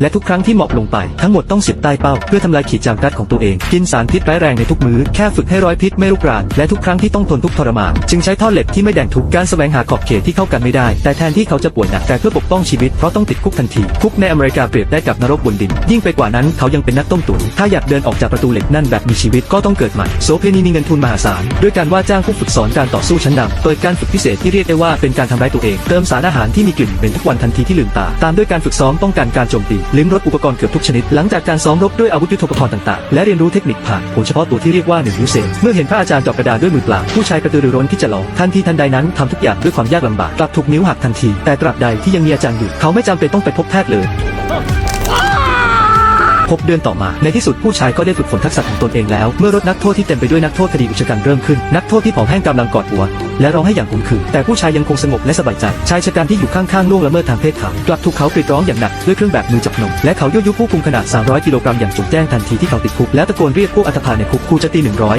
และทุกครั้งที่หมอบลงไปทั้งหมดต้องเสียบใต้เป้า เพื่อทำลายขีดจางกัดของตัวเอง กินสารพิษร้ายแรงในทุกมื้อแค่ฝึกให้ร้อยพิษไม่ลุกรานและทุกครั้งที่ต้องทนทุกทรมานจึงใช้ท่อเหล็กที่ไม่แดงทุกการแสวงหาขอบเขตที่เข้ากันไม่ได้ แต่แทนที่เขาจะป่วยหนักแต่เพื่อปกป้องชีวิตเพราะต้องติดคุกทันทีคุกในอเมริกาเปรียบได้กับนรกบนดิน ยิ่งไปกว่านั้นเขายังเป็นนักต้มตุ๋นถ้าอยากเดินออกจากประตูเหล็กนั่นแบบมีชีวิตก็ต้องเกิดใหม่โสเพณีมีเงินทุนมหาศาลด้วยการว่าจ้างผู้ฝึกสอนการต่อสู้ชั้นนำเปิดการฝึกพิเศษที่เรียกได้ว่าเป็นการทำร้ายตัวเอง เติมสารอาหารที่มีกลิ่นเหม็นทุกวันทันทีที่ลืมตา ตามด้วยการฝึกซ้อมป้องกันการโจมตีลิ้มรสอุปกรณ์เกือบทุกชนิด หลังจากการซ้อมรบด้วยอาวุธยุทโธปกรณ์ต่างๆ และเรียนรู้เทคนิคผ่านผลเฉพาะตัวที่เรียกว่าหนึ่งยูเซนเมื่อเห็นพระอาจารย์จอบกระดาษด้วยมือเปล่าผู้ชายกระตือรือร้นที่จะลองทันทีทันใดนั้นทำทุกอย่างด้วยความยากลำบากกลับถูกนิ้วหักทันที แต่ตราบใดที่ยังมีอาจารย์อยู่เขาไม่จำเป็นต้องไปพบแพทย์เลย พบเดือนต่อมา ในที่สุดผู้ชายก็ได้ฝึกฝนทักษะของตนเองแล้ว เมื่อรถนักโทษที่เต็มไปด้วยนักโทษคดีอุกชะกันเริ่มขึ้น นักโทษที่ผอมแห้งกำลังกอดหัว และร้องให้อย่างขมขื่นแต่ผู้ชายยังคงสงบและสบายใจ ชายชะกันที่อยู่ข้างๆล่วงละเมิดทางเพศเขา กลับถูกเขากรีดร้องอย่างหนักด้วยเครื่องแบบมือจับนม และเขายั่วยุผู้คุมขนาด 300 กิโลกรัมอย่างจงแจ้งทันทีที่เขาติดคุก แล้วตะโกนเรียกพวกอัตภาในคุกคูจะตี100